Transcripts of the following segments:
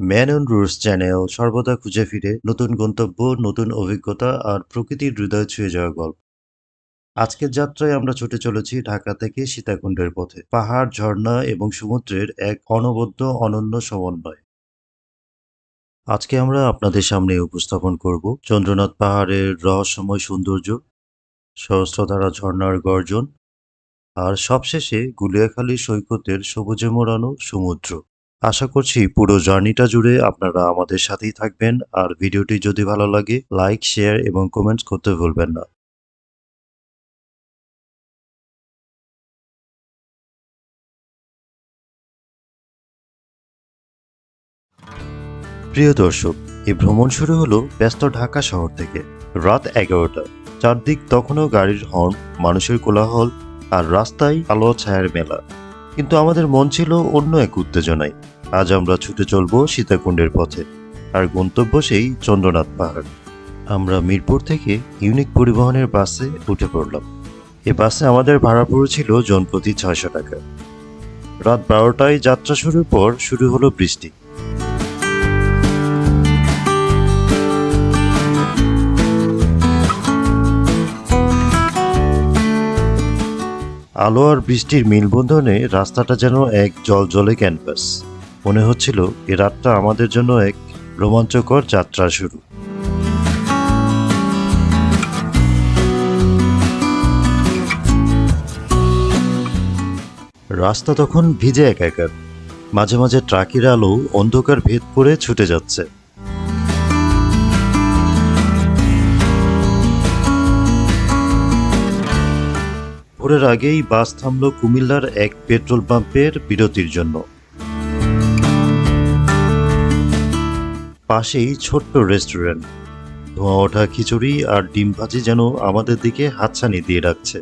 Man on roots channel সর্বদা খুঁজে ফিরে নতুন গন্তব্য, নতুন অভিজ্ঞতা আর প্রকৃতির হৃদয় ছুঁয়ে যাওয়া গল্প। আজকের যাত্রায় আমরা ছুটে চলেছি ঢাকা থেকে সীতাকুণ্ডের পথে। পাহাড়, ঝর্ণা এবং সমুদ্রের এক অনবদ্য, অনন্য সমন্বয়। আজকে আমরা আপনাদের সামনে উপস্থাপন করব চন্দ্রনাথ পাহাড়ের রহস্যময় সৌন্দর্য, সহস্রধারা ঝর্ণার গর্জন আর সবশেষে গুলিয়াখালী সৈকতের সবুজে মোড়ানো সমুদ্র। আশা করছি পুরো জার্নিটা জুড়ে আপনারা আমাদের সাথেই থাকবেন। আর ভিডিওটি যদি ভালো লাগে লাইক শেয়ার এবং কমেন্টস করতে ভুলবেন না। প্রিয় দর্শক, এই ভ্রমণ শুরু হলো ব্যস্ত ঢাকা শহর থেকে। রাত এগারোটা। চারদিক তখনও গাড়ির হর্ন, মানুষের কোলাহল আর রাস্তায় আলো ছায়ার মেলা। কিন্তু আমাদের মন ছিল অন্য এক উত্তেজনায়। আজ আমরা ছুটে চলবো সীতাকুণ্ডের পথে। আর গন্তব্য সেই চন্দ্রনাথ পাহাড়। আমরা মিরপুর থেকে ইউনিক পরিবহনের বাসে উঠে পড়লাম। এ বাসে আমাদের ভাড়া পড়েছিল জনপ্রতি ছয়শো টাকা। রাত বারোটায় যাত্রা শুরুর পর শুরু হলো বৃষ্টি। আলো আর বৃষ্টির মিলবন্ধনে রাস্তাটা যেন এক জলজলে ক্যানভাস। মনে হচ্ছিল এ রাতটা আমাদের জন্য এক রোমাঞ্চকর যাত্রা শুরু। রাস্তা তখন ভিজে একাকার। মাঝে মাঝে ট্রাকের আলো অন্ধকার ভেদ করে ছুটে যাচ্ছে। ভোরের আগেই বাস থামল কুমিল্লার এক পেট্রোল পাম্পের বিরতির জন্য। পাশেই ছোট্ট রেস্টুরেন্ট। ধোঁয়া ওঠা খিচুড়ি আর ডিম ভাজি যেন আমাদের দিকে হাতছানি দিয়ে রাখছে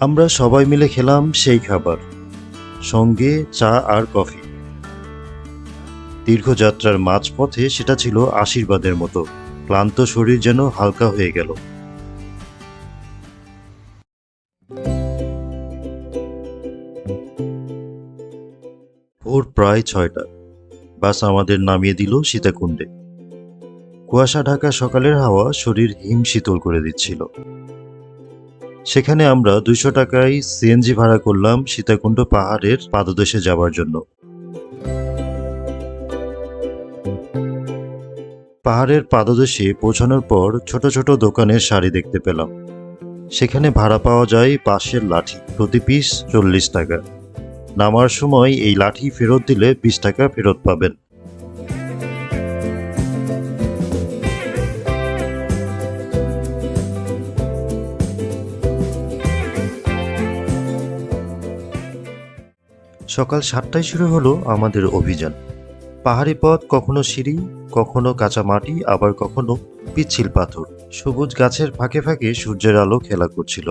আমরা সবাই মিলে খেলাম সেই খাবার, সঙ্গে চা আর কফি। দীর্ঘযাত্রার মাঝপথে সেটা ছিল আশীর্বাদের মতো, ক্লান্ত শরীর যেন হালকা হয়ে গেল। ভোর প্রায় ছয়টা। বাস আমাদের নামিয়ে দিল সীতাকুণ্ডে। কুয়াশা ঢাকা সকালের হাওয়া শরীর হিম শীতল করে দিচ্ছিল। সেখানে আমরা দুইশো টাকায় সিএনজি ভাড়া করলাম সীতাকুণ্ড পাহাড়ের পাদদেশে যাবার জন্য। পাহাড়ের পাদদেশে পৌঁছানোর পর ছোট ছোট দোকানের শাড়ি দেখতে পেলাম। সেখানে ভাড়া পাওয়া যায় বাঁশের লাঠি, প্রতি পিস চল্লিশ টাকা। নামার সময় এই লাঠি ফেরত দিলে বিশ টাকা ফেরত পাবেন। সকাল সাতটায় শুরু হলো আমাদের অভিযান। পাহাড়ি পথ, কখনো সিঁড়ি, কখনো কাঁচা মাটি, আবার কখনো পিচ্ছিল পাথর। সবুজ গাছের ফাঁকে ফাঁকে সূর্যের আলো খেলা করছিল।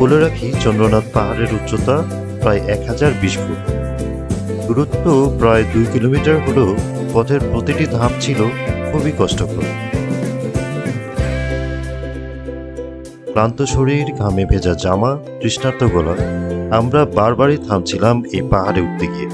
বলে রাখি, চন্দ্রনাথ পাহাড়ের উচ্চতা প্রায় এক হাজার বিশ ফুট। দূরত্ব প্রায় দুই কিলোমিটার হলেও পথের প্রতিটি ধাপ ছিল খুবই কষ্টকর। ক্লান্ত শরীর, ঘামে ভেজা জামা, তৃষ্ণার্ত গলা, আমরা বারবারই থামছিলাম এই পাহাড়ে উঠতে গিয়ে।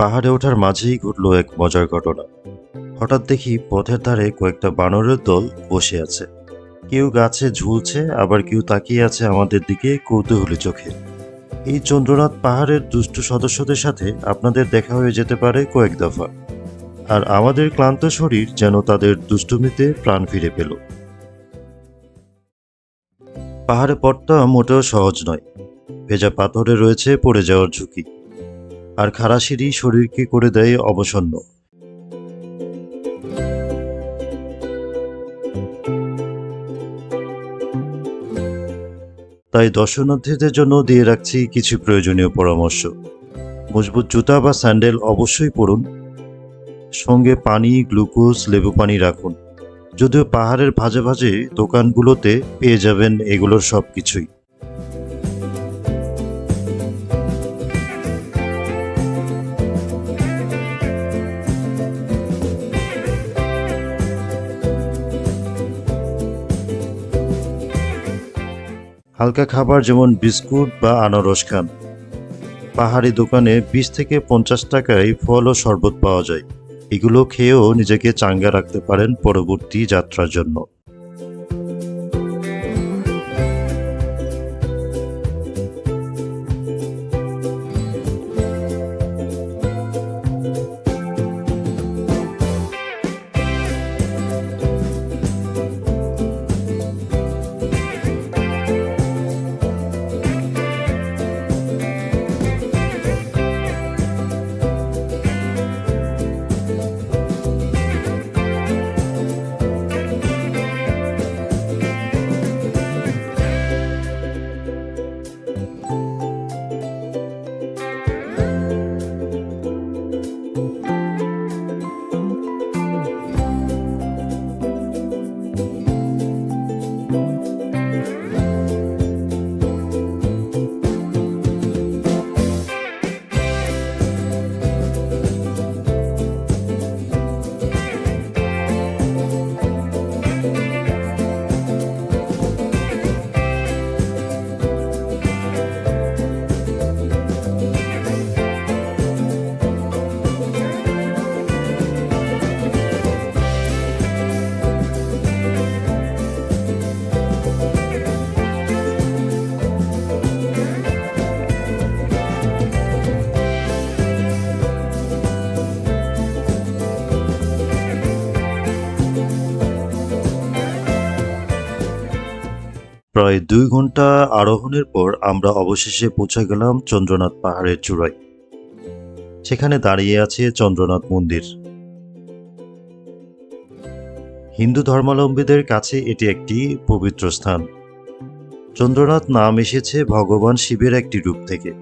পাহাড়ে ওঠার মাঝেই ঘটল এক মজার ঘটনা। হঠাৎ দেখি পথের ধারে কয়েকটা বানরের দল বসে আছে। কেউ গাছে ঝুলছে, আবার কেউ তাকিয়ে আছে আমাদের দিকে কৌতূহলী চোখে। এই চন্দ্রনাথ পাহাড়ের দুষ্ট সদস্যদের সাথে আপনাদের দেখা হয়ে যেতে পারে কয়েক দফা। আর আমাদের ক্লান্ত শরীর যেন তাদের দুষ্টুমিতে প্রাণ ফিরে পেল। পাহাড়ে পথটা মোটেও সহজ নয়। ভেজা পাথরে রয়েছে পড়ে যাওয়ার ঝুঁকি। আর খাড়া শরীরকে করে দেয় অবসন্ন। তাই দর্শনার্থীদের জন্য দিয়ে রাখছি কিছু প্রয়োজনীয় পরামর্শ। মজবুত জুতা বা স্যান্ডেল অবশ্যই পরুন। সঙ্গে পানি, গ্লুকোজ, লেবু পানি রাখুন। যদিও পাহাড়ের ভাজে ভাজে দোকানগুলোতে পেয়ে যাবেন এগুলোর সব কিছুই হালকা খাবার যেমন বিস্কুট বা আনারস খান। পাহাড়ি দোকানে বিশ থেকে পঞ্চাশ টাকায় ফল ও শরবত পাওয়া যায়। এগুলো খেয়েও নিজেকে চাঙ্গা রাখতে পারেন পরবর্তী যাত্রার জন্য। প্রায় দুই ঘণ্টা আরোহণের পর আমরা অবশেষে পৌঁছে গেলাম চন্দ্রনাথ পাহাড়ের চূড়ায়। সেখানে দাঁড়িয়ে আছে চন্দ্রনাথ মন্দির। হিন্দু ধর্মাবলম্বীদের কাছে এটি একটি পবিত্র স্থান। চন্দ্রনাথ নাম এসেছে ভগবান শিবের একটি রূপ থেকে।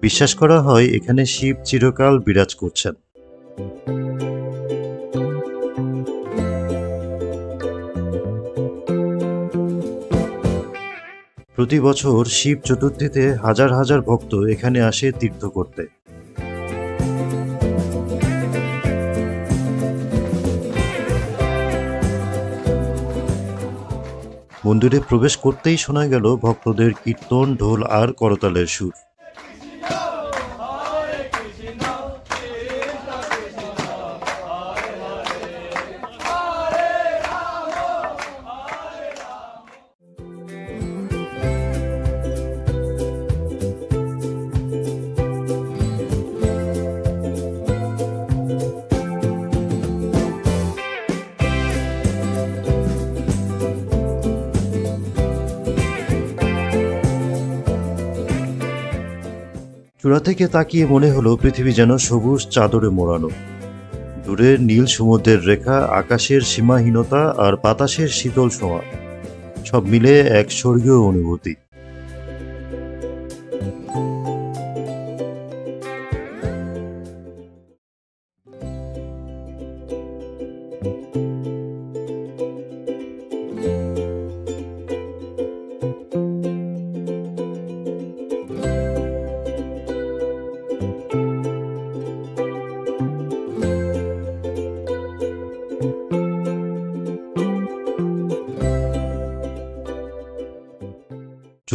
বিশ্বাস করা হয় এখানে শিব চিরকাল বিরাজ করছেন। প্রতি বছর শিব চতুর্থীতে হাজার হাজার ভক্ত এখানে আসে তীর্থ করতে। মন্দিরে প্রবেশ করতেই শোনা গেল ভক্তদের কীর্তন, ঢোল আর করতালের সুর। চূড়া থেকে তাকিয়ে মনে হলো পৃথিবী যেন সবুজ চাদরে মোড়ানো। দূরে নীল সমুদ্রের রেখা, আকাশের সীমাহীনতা আর বাতাসের শীতল ছোঁয়া। সব মিলে এক স্বর্গীয় অনুভূতি।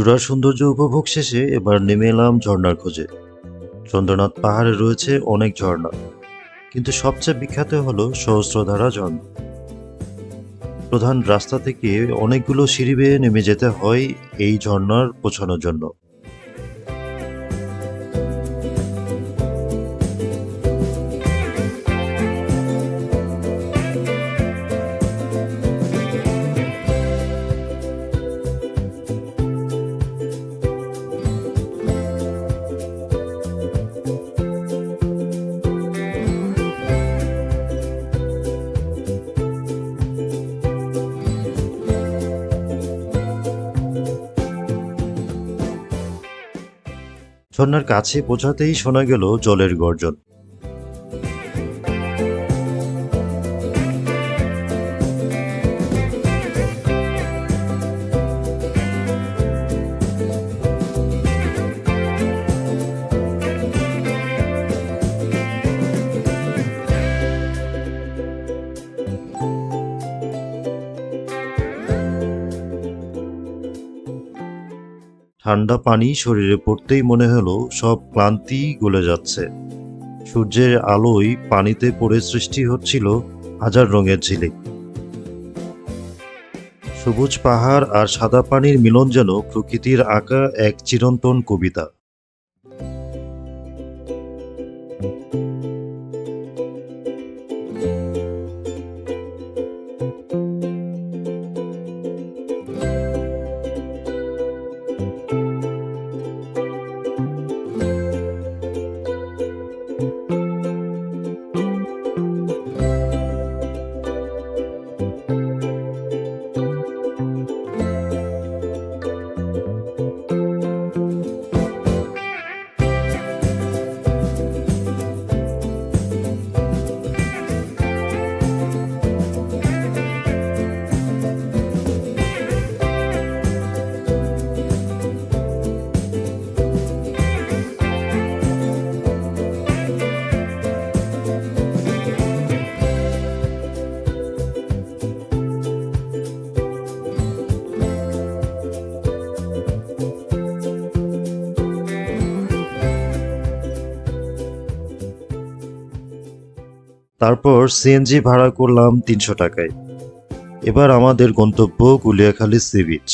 চূড়ার সৌন্দর্য উপভোগ শেষে এবার নেমে এলাম ঝর্ণার খোঁজে। চন্দ্রনাথ পাহাড়ে রয়েছে অনেক ঝর্ণা, কিন্তু সবচেয়ে বিখ্যাত হল সহস্রধারা ঝর্ণা। প্রধান রাস্তা থেকে অনেকগুলো সিঁড়ি বেয়ে নেমে যেতে হয় এই ঝর্ণার পৌঁছানোর জন্য। ঝর্ণার কাছে পৌঁছাতেই শোনা গেল জলের গর্জন। ঠান্ডা পানি শরীরে পড়তেই মনে হলো সব ক্লান্তি গলে যাচ্ছে। সূর্যের আলোয় পানিতে পড়ে সৃষ্টি হচ্ছিল হাজার রঙের ঝিলিক। সবুজ পাহাড় আর সাদা পানির মিলন যেন প্রকৃতির আঁকা এক চিরন্তন কবিতা। তারপর সিএনজি ভাড়া করলাম তিনশো টাকায়। এবার আমাদের গন্তব্য Guliakhali sea beach.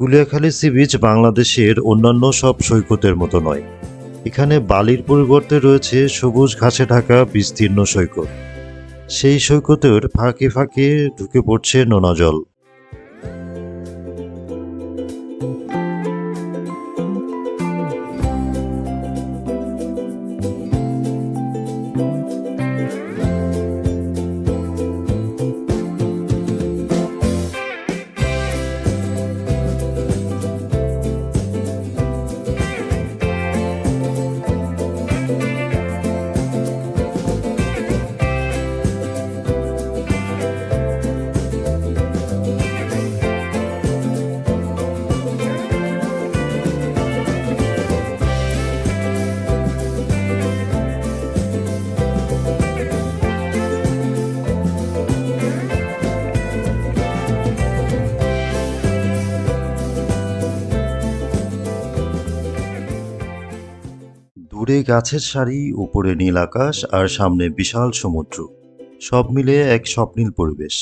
Guliakhali sea beach বাংলাদেশের অন্যান্য সব সৈকতের মতো নয়। এখানে বালির পরিবর্তে রয়েছে সবুজ ঘাসে ঢাকা বিস্তীর্ণ সৈকত। সেই সৈকতের ফাঁকে ফাঁকে ঢুকে পড়ছে নোনা জল। দূরে গাছের সারি, উপরে নীল আকাশ আর সামনে বিশাল সমুদ্র। সব মিলে এক স্বপ্নীল পরিবেশ।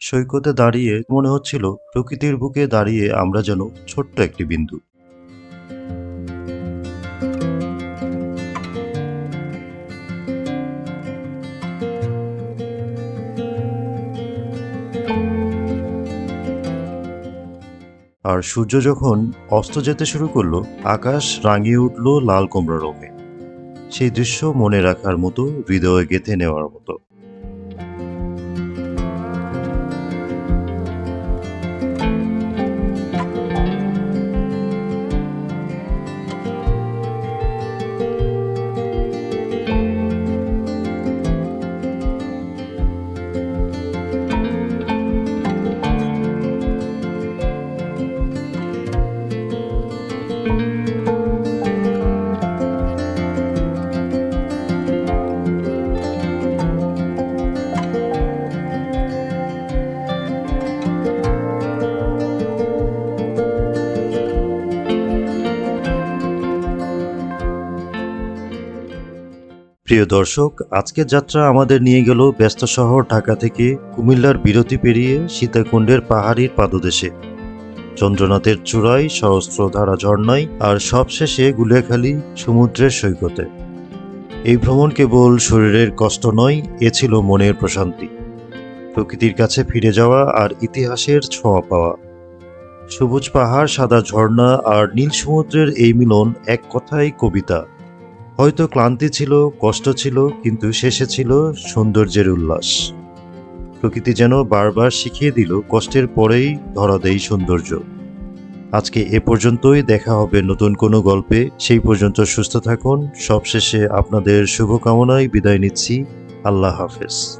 সৈকতে দাঁড়িয়ে মনে হচ্ছিল, প্রকৃতির বুকে দাঁড়িয়ে আমরা যেন ছোট্ট একটি বিন্দু। আর সূর্য যখন অস্ত যেতে শুরু করল, আকাশ রাঙিয়ে উঠল লাল কুমড়া রঙে। সেই দৃশ্য মনে রাখার মতো, হৃদয়ে গেঁথে নেওয়ার মতো। প্রিয় দর্শক, আজকের যাত্রা আমাদের নিয়ে গেল ব্যস্ত শহর ঢাকা থেকে কুমিল্লার বিরতি পেরিয়ে সীতাকুণ্ডের পাহাড়ির পাদদেশে। চন্দ্রনাথের চূড়ায় সহস্রধারা ঝর্ণায় আর সবশেষে গুলিয়াখালী সমুদ্রের সৈকতে। এই ভ্রমণ কেবল শরীরের কষ্ট নয়, এ ছিল মনের প্রশান্তি। প্রকৃতির কাছে ফিরে যাওয়া আর ইতিহাসের ছোঁয়া পাওয়া। সবুজ পাহাড়, সাদা ঝর্ণা আর নীল সমুদ্রের এই মিলন এক কথায় কবিতা। হয়তো ক্লান্তি ছিল, কষ্ট ছিল, কিন্তু শেষে ছিল সৌন্দর্যের উল্লাস। প্রকৃতি যেন বারবার শিখিয়ে দিল, কষ্টের পরেই ধরা দেয় সৌন্দর্য। আজকে এ পর্যন্তই, দেখা হবে নতুন কোনো গল্পে। সেই পর্যন্ত সুস্থ থাকুন। সবশেষে আপনাদের শুভকামনায় বিদায় নিচ্ছি। আল্লাহ হাফেজ।